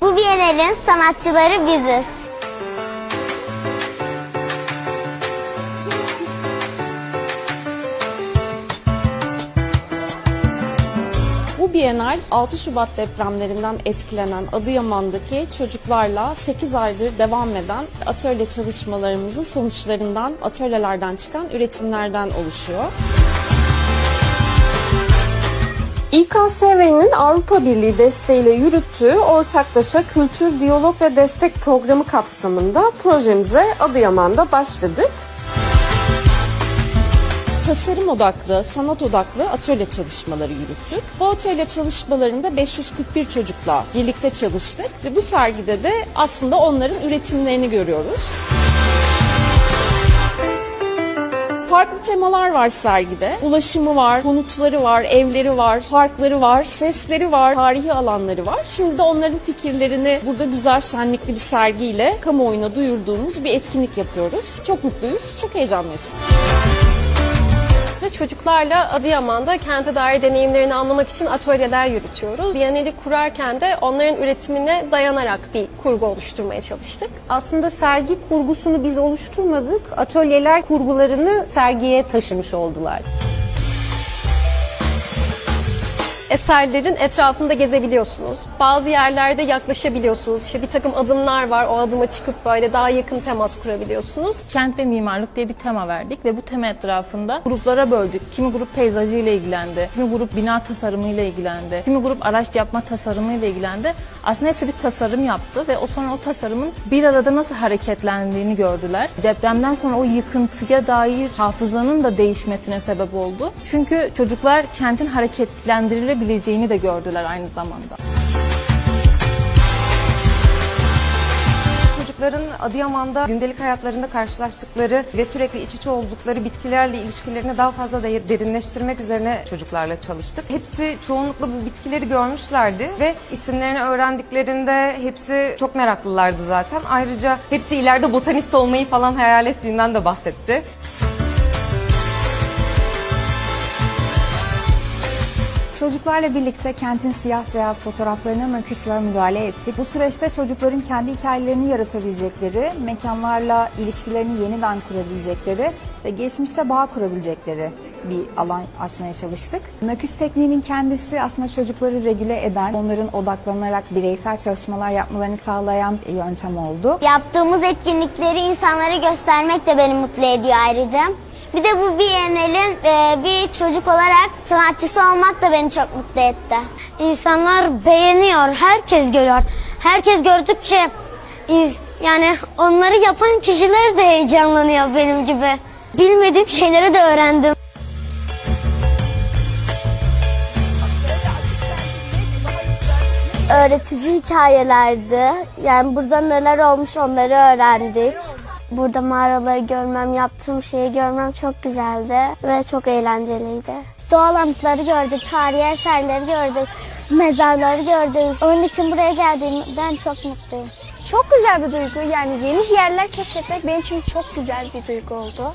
Bu Bienal'in sanatçıları biziz. Bu Bienal 6 Şubat depremlerinden etkilenen Adıyaman'daki çocuklarla 8 aydır devam eden atölye çalışmalarımızın sonuçlarından, atölyelerden çıkan üretimlerden oluşuyor. İKSV'nin Avrupa Birliği desteğiyle yürüttüğü ortaklaşa kültür, diyalog ve destek programı kapsamında projemize Adıyaman'da başladık. Tasarım odaklı, sanat odaklı atölye çalışmaları yürüttük. Bu atölye çalışmalarında 541 çocukla birlikte çalıştık ve bu sergide de aslında onların üretimlerini görüyoruz. Farklı temalar var sergide. Ulaşımı var, konutları var, evleri var, parkları var, sesleri var, tarihi alanları var. Şimdi de onların fikirlerini burada güzel şenlikli bir sergiyle kamuoyuna duyurduğumuz bir etkinlik yapıyoruz. Çok mutluyuz, çok heyecanlıyız. Ve çocuklarla Adıyaman'da kente dair deneyimlerini anlamak için atölyeler yürütüyoruz. Biyaneli kurarken de onların üretimine dayanarak bir kurgu oluşturmaya çalıştık. Aslında sergi kurgusunu biz oluşturmadık. Atölyeler kurgularını sergiye taşımış oldular. Eserlerin etrafında gezebiliyorsunuz. Bazı yerlerde yaklaşabiliyorsunuz. İşte bir takım adımlar var. O adıma çıkıp böyle daha yakın temas kurabiliyorsunuz. Kent ve mimarlık diye bir tema verdik ve bu tema etrafında gruplara böldük. Kimi grup peyzajı ile ilgilendi, kimi grup bina tasarımı ile ilgilendi, kimi grup araç yapma tasarımı ile ilgilendi. Aslında hepsi bir tasarım yaptı ve o sonra o tasarımın bir arada nasıl hareketlendiğini gördüler. Depremden sonra o yıkıntıya dair hafızanın da değişmesine sebep oldu. Çünkü çocuklar kentin hareketlendirilebileceğini de gördüler aynı zamanda. Çocukların Adıyaman'da gündelik hayatlarında karşılaştıkları ve sürekli iç içe oldukları bitkilerle ilişkilerini daha fazla de- derinleştirmek üzerine çocuklarla çalıştık. Hepsi çoğunlukla bu bitkileri görmüşlerdi ve isimlerini öğrendiklerinde hepsi çok meraklılardı zaten. Ayrıca hepsi ileride botanist olmayı falan hayal ettiğinden de bahsetti. Çocuklarla birlikte kentin siyah beyaz fotoğraflarına nakışla müdahale ettik. Bu süreçte çocukların kendi hikayelerini yaratabilecekleri, mekanlarla ilişkilerini yeniden kurabilecekleri ve geçmişte bağ kurabilecekleri bir alan açmaya çalıştık. Nakış tekniğinin kendisi aslında çocukları regüle eden, onların odaklanarak bireysel çalışmalar yapmalarını sağlayan yöntem oldu. Yaptığımız etkinlikleri insanlara göstermek de beni mutlu ediyor ayrıca. Bir de bu Bienal'in e, bir çocuk olarak sanatçısı olmak da beni çok mutlu etti. İnsanlar beğeniyor, herkes görüyor. Herkes gördükçe yani onları yapan kişiler de heyecanlanıyor benim gibi. Bilmediğim şeyleri de öğrendim. öğretici hikayelerdi. Yani burada neler olmuş onları öğrendik. Burada mağaraları görmem, yaptığım şeyi görmem çok güzeldi ve çok eğlenceliydi. Doğal anıtları gördük, tarihi eserleri gördük, mezarları gördük. Onun için buraya geldiğimden çok mutluyum. Çok güzel bir duygu. Yani yeni yerler keşfetmek benim için çok güzel bir duygu oldu.